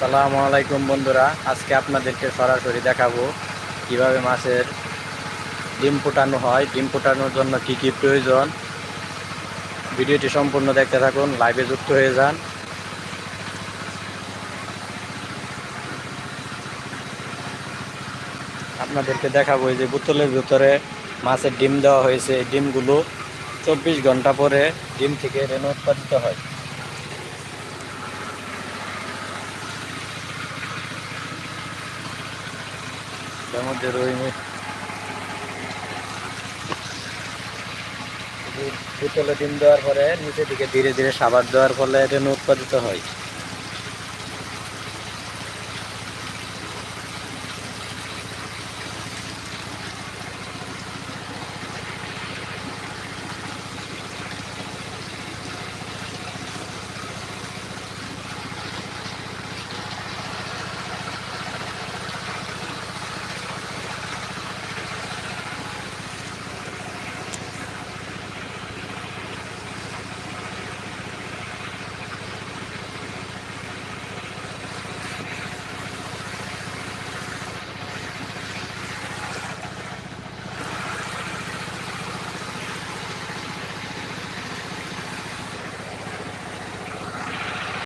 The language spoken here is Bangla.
আসসালামু আলাইকুম বন্ধুরা, আজকে আপনাদেরকে সরাসরি দেখাবো কীভাবে মাছের ডিম ফোটানো হয়। ডিম ফোটানোর জন্য কি কি প্রয়োজন? ভিডিওটি সম্পূর্ণ দেখতে থাকুন, লাইভে যুক্ত হয়ে যান। আপনাদেরকে দেখাবো যে বোতলের ভিতরে মাছের ডিম দেওয়া হয়েছে। ডিমগুলো চব্বিশ ঘণ্টা পরে ডিম থেকে রেণু উৎপাদিত হয়। তার মধ্যে রুই মিট ডিম দেওয়ার পরে নিচে দিকে ধীরে ধীরে সাবার দেওয়ার ফলে এটা উৎপাদিত হয়।